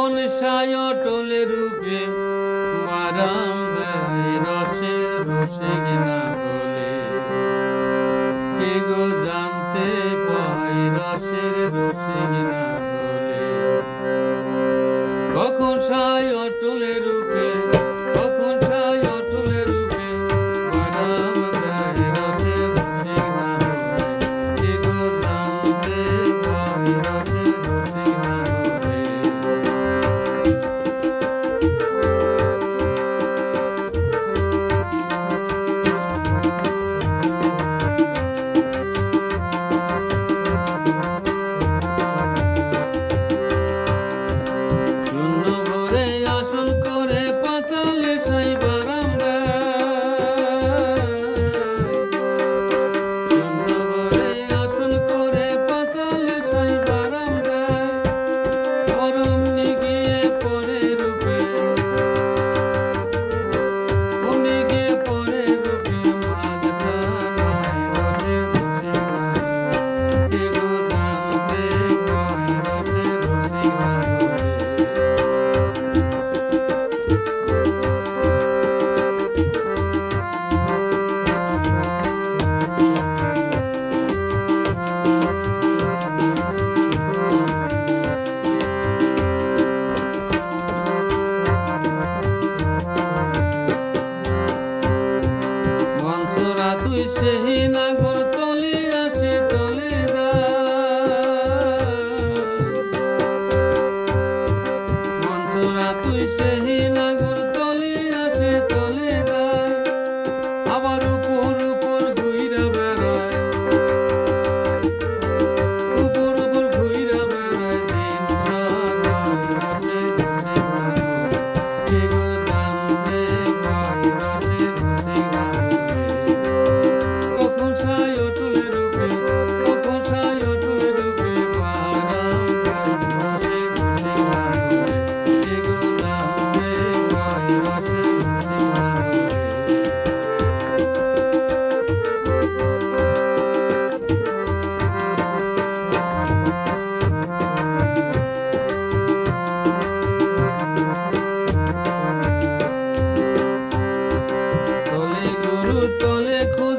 জীবন সায় অটল রূপে মারাম রসে রসে গেনা বলে। কে গো জানতে পায় রসের, রসে গেনা কখন সায় অটল রূপে Holy Savior. তলে খু